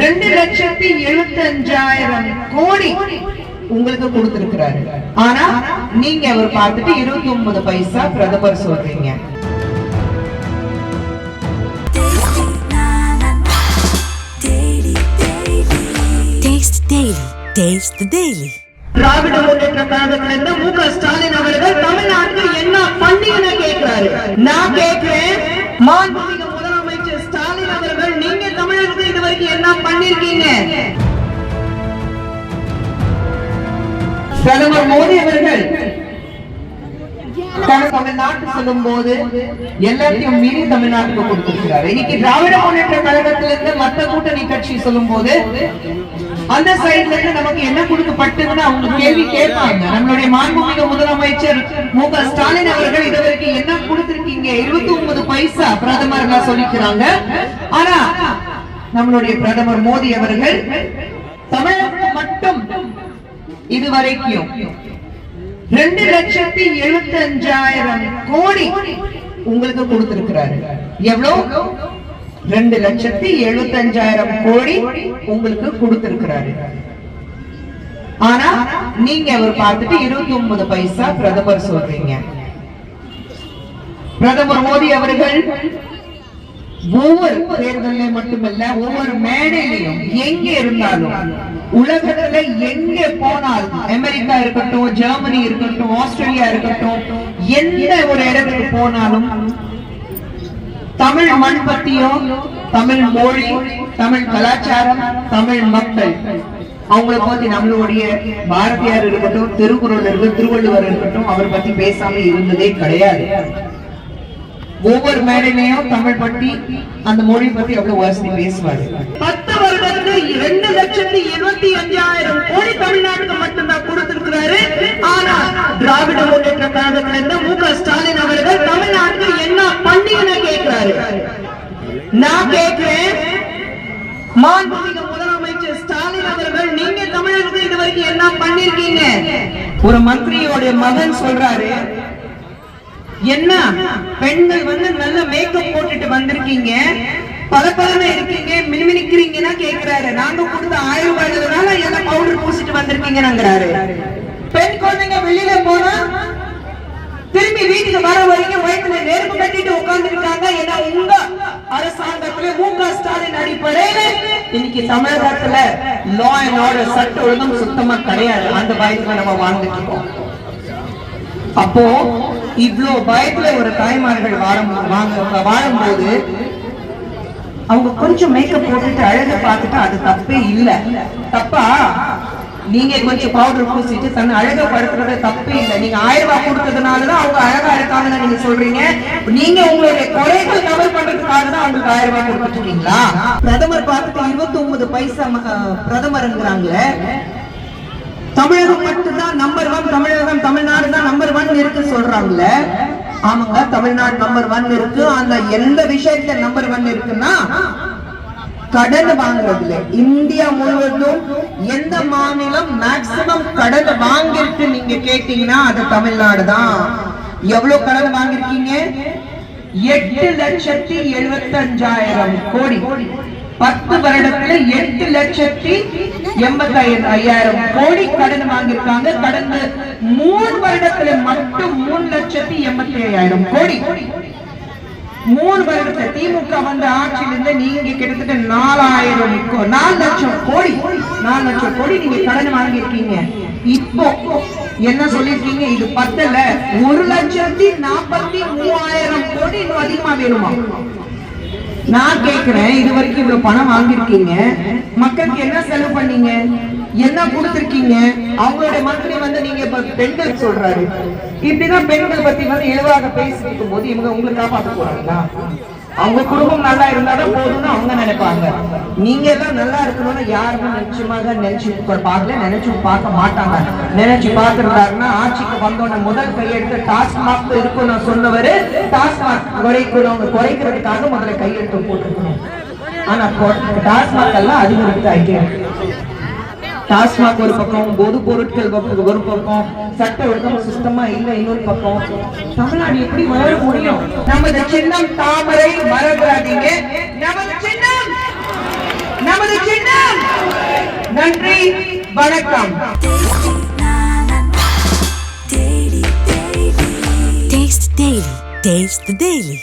ரெண்டு லட்சத்தி எழுபத்தி அஞ்சாயிரம் கோடி உங்களுக்கு கொடுத்திருக்கிறாரு. ஆனா நீங்க அவர் பார்த்துட்டு இருபத்தி ஒன்பது பைசா பிரதமர் சொல்றீங்க. திராவிட முன்னேற்ற கழகத்திலிருந்து மு க ஸ்டாலின் அவர்கள் தமிழ்நாட்டுக்கு என்ன பண்ணீங்கன்னு கேட்கிறாரு நான் கேட்கிறேன் மாண்புமிகு முதலமைச்சர் ஸ்டாலின் அவர்கள் நீங்க தமிழகத்துக்கு இது வரைக்கும் என்ன பண்ணிருக்கீங்க? பிரதமர் மோடி அவர்கள். தமிழ்நாட்டு சொல்லும் போது எல்லாத்தையும் மீறி தமிழ்நாட்டுக்கு கொடுத்திருக்கிறார். இன்னைக்கு திராவிட முன்னேற்ற கழகத்திலிருந்து மத்த கூட்டணி கட்சி சொல்லும் போது அந்த சைடுல இருந்து நமக்கு என்ன கொடுக்கப்பட்டதுன்னு அவங்க கேள்வி கேட்பாங்க. நம்மளுடைய மாண்புமிகு முதலமைச்சர் மு க ஸ்டாலின் அவர்கள் இதுவரைக்கும் என்ன கொடுத்திருக்கீங்க? இருபத்தி ஒன்பது பைசா பிரதமர் சொல்லிக்கிறாங்க. ஆனா நம்மளுடைய பிரதமர் மோடி அவர்கள் தமிழகம் மட்டும் இதுவரைக்கும் ரெண்டு லட்சத்தி எழுபத்தி அஞ்சாயிரம் கோடி உங்களுக்கு கொடுத்திருக்கிறாரு. எவ்வளவு ரெண்டு லட்சத்தி எழுபத்தி அஞ்சாயிரம் கோடி உங்களுக்கு கொடுத்திருக்கிறாரு. ஆனா நீங்க அவர் பார்த்துட்டு இருபத்தி ஒன்பது பைசா பிரதமர் சொல்றீங்க. பிரதமர் மோடி அவர்கள் ஒவ்வொரு தேர்தல்ல மட்டுமல்ல ஒவ்வொரு மேடையிலையும் எங்க இருந்தாலும் உலகத்துல எங்க போனாலும் அமெரிக்கா இருக்கட்டும் ஜெர்மனி இருக்கட்டும் ஆஸ்திரேலியா இருக்கட்டும் எந்த ஒரு இடத்துக்கு போனாலும் தமிழ் மண் பத்தியும் தமிழ் மொழி தமிழ் கலாச்சாரம் தமிழ் மக்கள் அவங்கள பத்தி நம்மளுடைய பாரதியார் இருக்கட்டும் திருக்குறள் இருக்கட்டும் திருவள்ளுவர் இருக்கட்டும் அவர் பத்தி பேசாம இருந்ததே கிடையாது. ஒவ்வொரு மேடையிலையும் தமிழ் பத்தி அந்த மொழி பத்தி அவ்வளவு வாசி பேசுவாரு. பத்து வருடத்துக்கு இரண்டு லட்சத்தி இருபத்தி அஞ்சாயிரம் கோடி தமிழ்நாட்டுக்கு மட்டும்தான் கொடுத்திருக்கிறாரு. ஆனா திராவிட முன்னேற்ற கழகத்துல இருந்து மு க ஸ்டாலின் அவர்கள் தமிழ்நாட்டுக்கு என்ன பண்ணீங்கன்னு கேட்கிறாரு? நான் கேட்கிறேன் மாண்புமிகு முதலமைச்சர் ஸ்டாலின் அவர்கள் நீங்க தமிழகத்துக்கு இது வரைக்கும் என்ன பண்ணிருக்கீங்க ஒரு மந்திரியோட மகன் சொல்றாரு என்ன? பெண்கள் வந்து நல்ல மேக்கப் போட்டுட்டு வந்திருக்கீங்க. பல இருக்கீங்க. மினுமினுக்கிறீங்கன்னா கேக்குறாரு. நாங்க கொடுத்த ஆயிரம் ரூபாய்னால எல்லாம் பவுடர் பூசிட்டு வந்திருக்கீங்கிறாரு பெண் குழந்தைங்க வெளியில போனா திரும்பி வீட்டுக்கு வர வரைக்கும் வயிற்றுல நெருப்பு கட்டிட்டு உட்கார்ந்து இருக்காங்க ஏன்னா உங்க அரசாங்கத்துல மு க ஸ்டாலின் அடிப்படையில இன்னைக்கு தமிழகத்துல லா அண்ட் ஆர்டர் சட்ட ஒழுங்கும் சுத்தமா கிடையாது. அந்த பயத்துல நம்ம வாழ்ந்துட்டு இருக்கோம். அப்போ இவ்வளோ பயத்துல ஒரு தாய்மார்கள் வாழும் வாழும்போது அவங்க கொஞ்சம் மேக்கப் போட்டுட்டு அழக பார்த்துட்டு அது தப்பே இல்ல. தப்பா? நீங்க கொஞ்சம் பவுடர் பூசிட்டு தன்னை அழகப்படுத்துறது தப்பே இல்ல. நீங்க ஆயிரம் ரூபாய் கொடுத்ததுனாலதான் அவங்க அழகா இருக்காங்கன்னு நீங்க சொல்றீங்க. நீங்க உங்களுடைய குறைகள் கவர் பண்றதுக்காக தான் அவங்களுக்கு ஆயிரம் ரூபாய் கொடுத்துட்டு இருக்கீங்களா? பிரதமர் பார்த்துட்டு இருபத்தி ஒன்பது பைசா அஹ், பிரதமர்ங்கிறாங்களே. தமிழகம் மட்டும்தான் நம்பர் ஒன் தமிழகம் தமிழ்நாடு தான் நம்பர் ஒன் இருக்கு சொல்றாங்கல்ல? ஆமாங்க தமிழ்நாடு நம்பர் ஒன் இருக்கு. அந்த எந்த விஷயத்துல நம்பர் ஒன் இருக்குன்னா கடன் வாங்குறதுல. இந்தியா முழுவதும் எந்த மாநிலம் மேக்சிமம் கடன் வாங்கியிருக்கு நீங்க கேட்டீங்கன்னா அது தமிழ்நாடு தான் எவ்வளவு கடன் வாங்கிருக்கீங்க? எட்டு லட்சத்தி எழுபத்தி அஞ்சாயிரம் கோடி. பத்து வருடத்துல எட்டு லட்சத்தி எண்பத்தி ஐயாயிரம் கோடி கடன் வாங்கியிருக்காங்க. கடந்த மூணு வருடத்துல மட்டும் மூணு லட்சத்தி எண்பத்தி ஐயாயிரம் கோடி. மூணு வருடத்துல திமுக வந்த ஆட்சியிலிருந்து நீங்க கிட்டத்தட்ட நாலாயிரம் நாலு லட்சம் கோடி. நாலு லட்சம் கோடி நீங்க கடன் வாங்கியிருக்கீங்க. இப்போ என்ன சொல்லிருக்கீங்க இது பத்தல ஒரு லட்சத்தி நாற்பத்தி மூவாயிரம் கோடி இன்னும் அதிகமா வேணுமா? நான் கேக்குறேன் இது வரைக்கும் இவ்வளவு பணம் வாங்கிருக்கீங்க மக்களுக்கு என்ன செலவு பண்ணீங்க? என்ன கொடுத்துருக்கீங்க? அவங்களுடைய மந்திரி வந்து நீங்க இப்ப பெண்கள் சொல்றாரு. இப்படிதான் பெண்கள் பத்தி வந்து இழிவாக பேசிட்டு போது இவங்க உங்களை காப்பாற்ற போறாங்களா? அவங்க குடும்பம் நல்லா இருந்தாலும் போதும்னு அவங்க நினைப்பாங்க. நீங்க எல்லாம் நல்லா இருக்கணும்னு யாருமே நிச்சயமாக நினைச்சு பார்க்கல நினைச்சு பார்க்க மாட்டாங்க. நினைச்சு பார்த்திருந்தாருன்னா ஆட்சிக்கு வந்தோட முதல் கையெழுத்து டாஸ்மாக் இருக்கணும் சொன்னவரு டாஸ்மாக் குறைக்கணும் குறைக்கிறதுக்காக முதல்ல கையெழுத்து போட்டிருக்கணும். ஆனா டாஸ்மாக் எல்லாம் அதிகரித்து ஆயிட்டே டாஸ்மாக் ஒரு பக்கம் பொது பொருட்கள் ஒரு பக்கம் சட்ட ஒழுக்கம் சுத்தமா இல்ல இன்னொரு பக்கம். தமிழ்நாடு எப்படி வளர முடியும்? நமது சின்னம் தாமரை மறந்துடாதீங்க நமது சின்னம்! நமது சின்னம்! நன்றி வணக்கம். Taste the Daily. Taste the Daily.